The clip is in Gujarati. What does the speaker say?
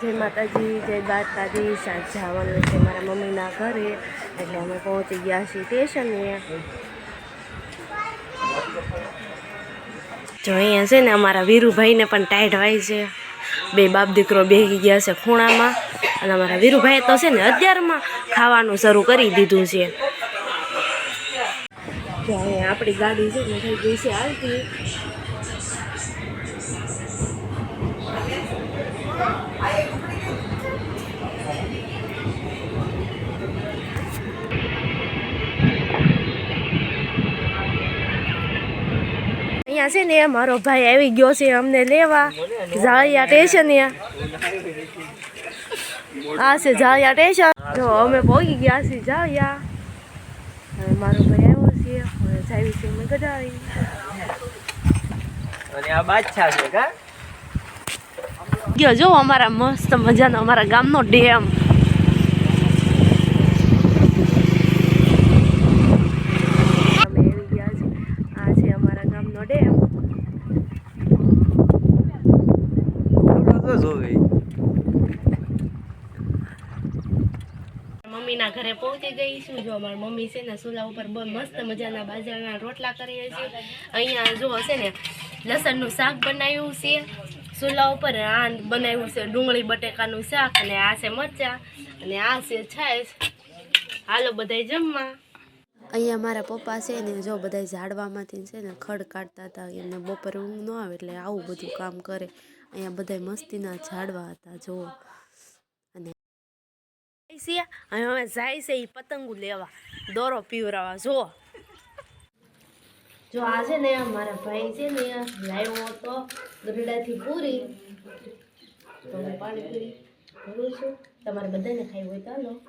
જય માતાજી, જય દ્વારકાધી સાંજ જવાનું છે મારા મમ્મીના ઘરે. એટલે અમે પહોંચી ગયા છીએ સ્ટેશને. જો અહીંયા છે ને અમારા વીરુભાઈને પણ ટાઈટ વાય છે. બે બાપ દીકરો બેસી ગયા છે ખૂણામાં. અને અમારા વીરુભાઈએ તો છે ને અત્યારમાં ખાવાનું શરૂ કરી દીધું છે. જો આપણી ગાડી છે ને, થઈ ગઈ છે હાલતી. અહીંયા છે ને મારો ભાઈ આવી ગયો છે અમને લેવા. ઝાળિયા સ્ટેશન આ છે ઝાળિયા સ્ટેશન જો અમે પહોંચી ગયા છીએ ઝાળિયા. હવે મારો ભાઈ આવ્યો છે. હવે જાવી છે અમે ગજાવી અને આ બાદશાહ છે કા? ગયો જો અમારા મસ્ત મજાનો અમારા ગામનો ડેમ અમે આવી ગયા છે આ છે અમારા ગામનો ડેમ તો જોવે મમ્મીના ઘરે પહોંચી ગઈ છું. જો અમારા મમ્મી છે ને ચૂલા ઉપર બહુ મસ્ત મજાના બાજરાના રોટલા કરીએ છીએ અહીંયા જો છે ને લસણનું શાક બનાવ્યું છે. ચૂલા ઉપર આ બનાવ્યું છે ડુંગળી, બટેકાનું શાક અને આ છે મરચાં અને આ છે છાશ. હાલો બધાય જમવા. અહીંયા મારા પપ્પા છે ને જો બધા ઝાડવામાંથી છે ને ખડ કાઢતા હતા, એમને બપોરે ઊંઘ ન આવે એટલે આવું બધું કામ કરે. અહીંયા બધા મસ્તીના ઝાડવા હતા જુઓ છે. અને હવે જાય છે એ પતંગો લેવા. દોરો પીવરાવા. જો જો આ છે ને મારા ભાઈ છે ને, લાવ્યો હતો ગરડાથી પૂરી. પાણીપુરી ભરું છું. તમારે બધાને ખાઈ હોય તો